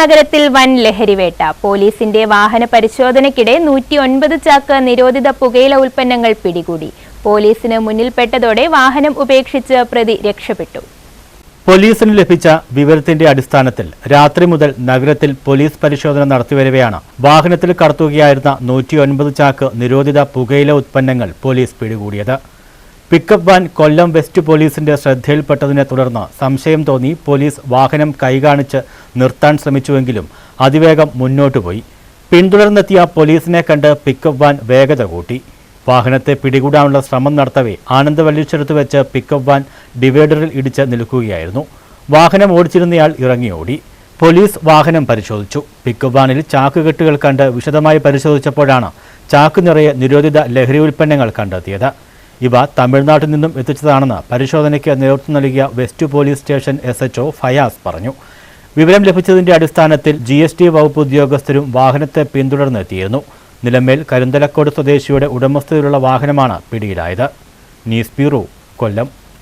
നഗരത്തിൽ വൻ ലഹരിവേട്ട പോലീസിന്റെ വാഹന പരിശോധനയ്ക്കിടെ നൂറ്റി ഒൻപത് ചാക്ക് നിരോധിത പുകയില ഉൽപ്പന്നങ്ങൾ പിടികൂടി. പോലീസിന് മുന്നിൽപ്പെട്ടതോടെ വാഹനം ഉപേക്ഷിച്ച് പ്രതി രക്ഷപ്പെട്ടു. പോലീസിന് ലഭിച്ച വിവരത്തിന്റെ അടിസ്ഥാനത്തിൽ രാത്രി മുതൽ നഗരത്തിൽ പോലീസ് പരിശോധന നടത്തിവരവെയാണ് വാഹനത്തിൽ കടത്തുകയായിരുന്ന നൂറ്റിയൊൻപത് ചാക്ക് നിരോധിത പുകയില ഉൽപ്പന്നങ്ങൾ പോലീസ് പിടികൂടിയത്. പിക്കപ്പ് വാൻ കൊല്ലം വെസ്റ്റ് പോലീസിന്റെ ശ്രദ്ധയിൽപ്പെട്ടതിനെ തുടർന്ന് സംശയം തോന്നി പോലീസ് വാഹനം കൈകാണിച്ച് നിർത്താൻ ശ്രമിച്ചുവെങ്കിലും അതിവേഗം മുന്നോട്ടു പോയി. പിന്തുടർന്നെത്തിയ പോലീസിനെ കണ്ട് പിക്കപ്പ് വാൻ വേഗത കൂട്ടി. വാഹനത്തെ പിടികൂടാനുള്ള ശ്രമം നടത്തവേ ആനന്ദവല്ലീശ്വരത്ത് വെച്ച് പിക്കപ്പ് വാൻ ഡിവൈഡറിൽ ഇടിച്ച് നിൽക്കുകയായിരുന്നു. വാഹനം ഓടിച്ചിരുന്നയാൾ ഇറങ്ങിയോടി. പോലീസ് വാഹനം പരിശോധിച്ചു. പിക്കപ്പ് വാനിൽ ചാക്കുകെട്ടുകൾ കണ്ട് വിശദമായി പരിശോധിച്ചപ്പോഴാണ് ചാക്ക് നിറയെ നിരോധിത ലഹരി ഉൽപ്പന്നങ്ങൾ കണ്ടെത്തിയത്. ഇവ തമിഴ്നാട്ടിൽ നിന്നും എത്തിച്ചതാണെന്ന് പരിശോധനയ്ക്ക് നേതൃത്വം നൽകിയ west police station S HO Fayas പറഞ്ഞു. വിവരം ലഭിച്ചതിന്റെ അടിസ്ഥാനത്തിൽ ജി എസ് ടി വകുപ്പ് ഉദ്യോഗസ്ഥരും വാഹനത്തെ പിന്തുടർന്നെത്തിയിരുന്നു. നിലമേൽ കരുന്തലക്കോട് സ്വദേശിയുടെ ഉടമസ്ഥതയിലുള്ള വാഹനമാണ് പിടിയിലായത്. News bureau Kollam.